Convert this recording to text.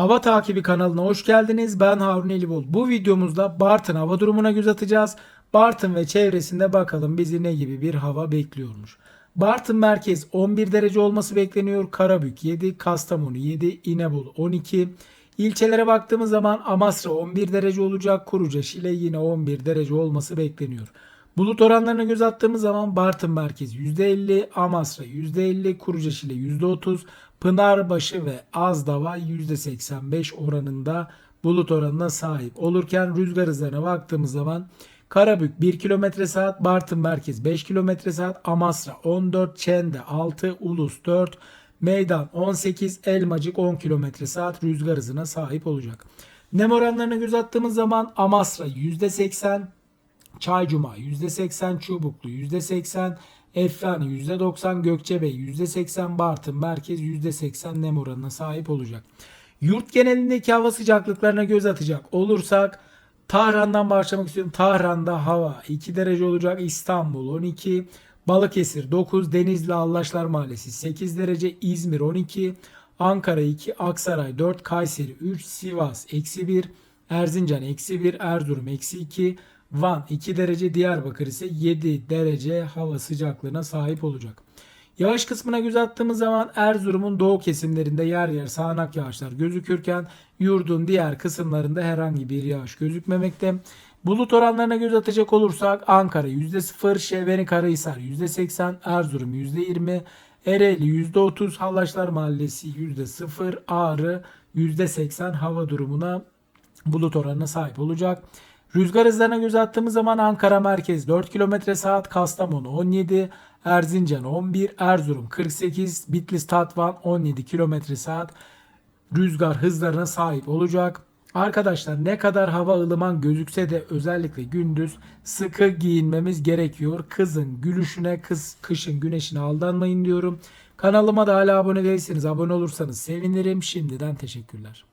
Hava takibi kanalına hoş geldiniz. Ben Harun Elibol. Bu videomuzda Bartın hava durumuna göz atacağız. Bartın ve çevresinde bakalım bizi ne gibi bir hava bekliyormuş. Bartın merkez 11 derece olması bekleniyor. Karabük 7, Kastamonu 7, İnebolu 12. İlçelere baktığımız zaman Amasra 11 derece olacak. Kuruca Şile yine 11 derece olması bekleniyor. Bulut oranlarına göz attığımız zaman Bartın merkez %50, Amasra %50, Kurucaşile %30, Pınarbaşı ve Azdava %85 oranında bulut oranına sahip olurken rüzgar hızlarına baktığımız zaman Karabük 1 km saat, Bartın merkez 5 km saat, Amasra 14, Çende 6, Ulus 4, Meydan 18, Elmacık 10 km saat rüzgar hızına sahip olacak. Nem oranlarına göz attığımız zaman Amasra %80, Çaycuma %80 Çubuklu %80 Eflani %90 Gökçebey %80 Bartın Merkez %80 nem oranına sahip olacak. Yurt genelindeki hava sıcaklıklarına göz atacak olursak Tahran'dan başlamak istiyorum. Tahran'da hava 2 derece olacak. İstanbul 12, Balıkesir 9, Denizli Allaşlar Mahallesi 8 derece, İzmir 12, Ankara 2, Aksaray 4, Kayseri 3, Sivas eksi 1, Erzincan eksi 1, Erzurum eksi 2, Van 2 derece, Diyarbakır ise 7 derece hava sıcaklığına sahip olacak. Yağış kısmına göz attığımız zaman Erzurum'un doğu kesimlerinde yer yer sağanak yağışlar gözükürken yurdun diğer kısımlarında herhangi bir yağış gözükmemekte. Bulut oranlarına göz atacak olursak Ankara %0, Şeveni Karahisar %80, Erzurum %20, Ereğli %30, Hallaçlar Mahallesi %0, Ağrı %80 hava durumuna bulut oranına sahip olacak. Rüzgar hızlarına göz attığımız zaman Ankara merkez 4 km saat, Kastamonu 17, Erzincan 11, Erzurum 48, Bitlis Tatvan 17 km saat rüzgar hızlarına sahip olacak. Arkadaşlar ne kadar hava ılıman gözükse de özellikle gündüz sıkı giyinmemiz gerekiyor. Kızın gülüşüne, kız kışın güneşine aldanmayın diyorum. Kanalıma da hala abone değilseniz abone olursanız sevinirim. Şimdiden teşekkürler.